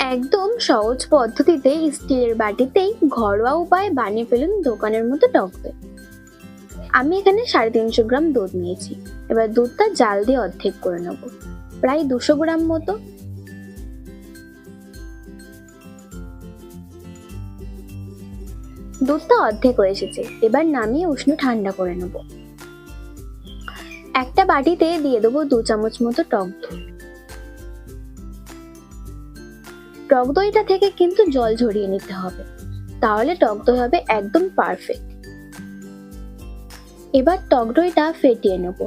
একদম সহজ পদ্ধতিতে স্টিলের বাটিতেই ঘরোয়া উপায়ে বানিয়ে ফেলুন দোকানের মতো টক আমি এখানে সাড়ে তিনশো গ্রাম দুধ নিয়েছি। এবার দুধটা জাল দিয়ে অর্ধেক করে নেব। প্রায় দুশো গ্রাম মতো। দুধটা অর্ধেক হয়ে এসেছে। এবার নামিয়ে উষ্ণ ঠান্ডা করে নেব। একটা বাটিতে দিয়ে দেবো দু চামচ মতো টক দই। টক দইটা থেকে কিন্তু জল ঝরিয়ে নিতে হবে। তাহলে টক দই হবে একদম পারফেক্ট এবার টক দইটা ফেটিয়ে নেব।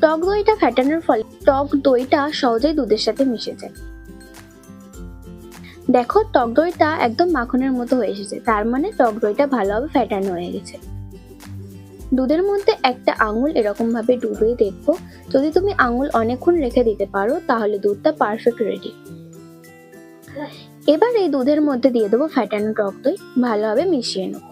টক দইটা ফেটানোর ফলে টক দইটা সহজেই দুধের সাথে মিশে যায়। দেখো টক দইটা একদম মাখনের মতো হয়ে এসেছে। তার মানে টক দইটা ভালোভাবে ফেটানো হয়ে গেছে। দুধের মধ্যে একটা আঙুল এরকম ভাবে ডুবিয়ে দেখব। যদি তুমি আঙুল অনেকক্ষণ রেখে দিতে পারো, তাহলে দুধটা পারফেক্ট রেডি এবার এই দুধের মধ্যে দিয়ে দেবো ফ্যাটানো টক দই। ভালোভাবে মিশিয়ে নেব।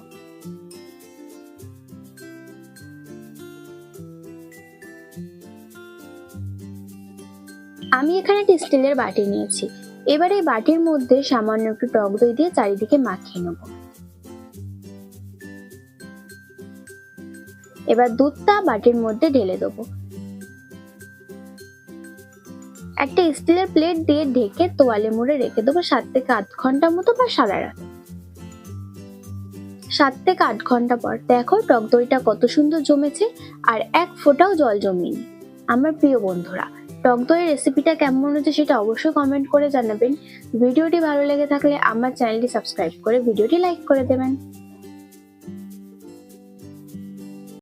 আমি এখানে একটি স্টিলের বাটি নিয়েছি। এবার এই বাটির মধ্যে সামান্য একটু টক দই দিয়ে চারিদিকে মাখিয়ে নেব। এবার দুধটা বাটির মধ্যে ঢেলে দেবো। একটা স্টিলের প্লেট দিয়ে ঢেকে তোয়ালে মুড়ে রেখে দেবো সাত থেকে আট ঘণ্টার মতো বা সারা রাত। সাত থেকে আট ঘণ্টা পর দেখো টক দইটা কত সুন্দর জমেছে আর এক ফোঁটাও জল জমেনি। আমার প্রিয় বন্ধুরা, টক দইয়ের রেসিপিটা কেমন হচ্ছে সেটা অবশ্যই কমেন্ট করে জানাবেন। ভিডিওটি ভালো লেগে থাকলে আমার চ্যানেলটি সাবস্ক্রাইব করে ভিডিওটি লাইক করে দেবেন।